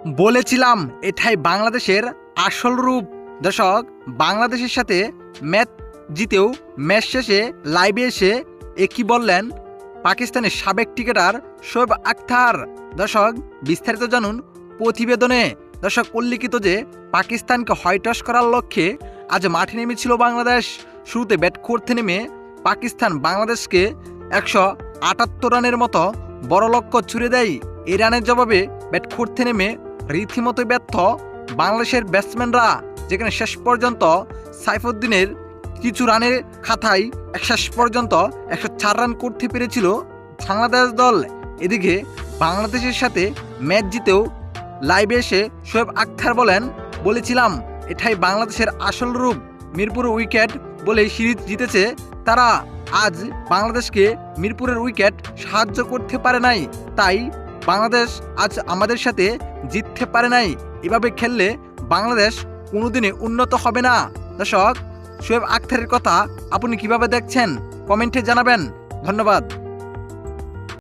বলেছিলাম এটাই বাংলাদেশের আসল রূপ। দর্শক, বাংলাদেশের সাথে ম্যাচ জিতেও ম্যাচ শেষে লাইভে এসে এ কি বললেন পাকিস্তানের সাবেক ক্রিকেটার শোয়েব আখতার। দর্শক, বিস্তারিত জানুন প্রতিবেদনে। দর্শক, উল্লিখিত যে পাকিস্তানকে হয়টস করার লক্ষ্যে আজ মাঠে নেমেছিল বাংলাদেশ। শুরুতে ব্যাট করতে নেমে পাকিস্তান বাংলাদেশকে একশো আটাত্তর রানের মতো বড় লক্ষ্য ছুড়ে দেয়। এই রানের জবাবে ব্যাট করতে নেমে রীতিমতো ব্যর্থ বাংলাদেশের ব্যাটসম্যানরা যেখানে শেষ পর্যন্ত সাইফুদ্দিনের কিছু রানের খাতায় শেষ পর্যন্ত একশো চার রান করতে পেরেছিল বাংলাদেশ দল। এদিকে বাংলাদেশের সাথে ম্যাচ জিতেও লাইভে এসে শোয়েব আখতার বলেন, বলেছিলাম, এটাই বাংলাদেশের আসল রূপ। মিরপুর উইকেট বলে সিরিজ জিতেছে তারা। আজ বাংলাদেশকে মিরপুরের উইকেট সাহায্য করতে পারে নাই, তাই বাংলাদেশ আজ আমাদের সাথে জিততে পারে নাই। এভাবে খেললে বাংলাদেশ কোনোদিনই উন্নত হবে না। দর্শক, শোয়েব আখতারের কথা আপনি কীভাবে দেখছেন? কমেন্টে জানাবেন। ধন্যবাদ।